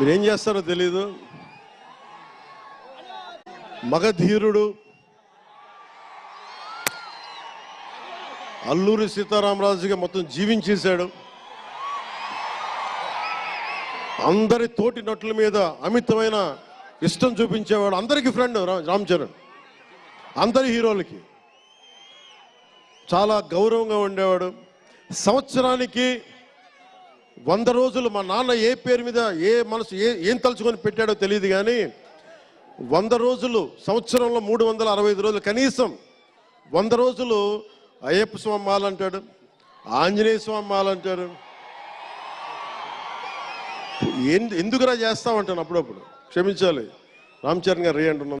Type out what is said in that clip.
మీరేం చేస్తారో తెలీదు. మగధీరుడు అల్లూరి సీతారామరాజుగా మొత్తం జీవించేశాడు. అందరి తోటి నటుల మీద అమితమైన ఇష్టం చూపించేవాడు అందరికీ ఫ్రెండ్ రామ్ చరణ్. అందరి హీరోలకి. చాలా గౌరవంగా ఉండేవాడు. సంవత్సరానికి వంద రోజులు మా నాన్న ఏ పేరు మీద ఏ మనసు ఏ ఏం తలుచుకొని పెట్టాడో తెలియదు కానీ వంద రోజులు సంవత్సరంలో మూడు వందల అరవై ఐదు రోజులు కనీసం వంద రోజులు అయ్యప్ప స్వామి మాలంటాడు ఆంజనేయ స్వామి మాలంటాడు ఎందుకురా చేస్తామంటాను అప్పుడప్పుడు. క్షమించాలి. రామ్ చరణ్ గారు రే అంటున్నాం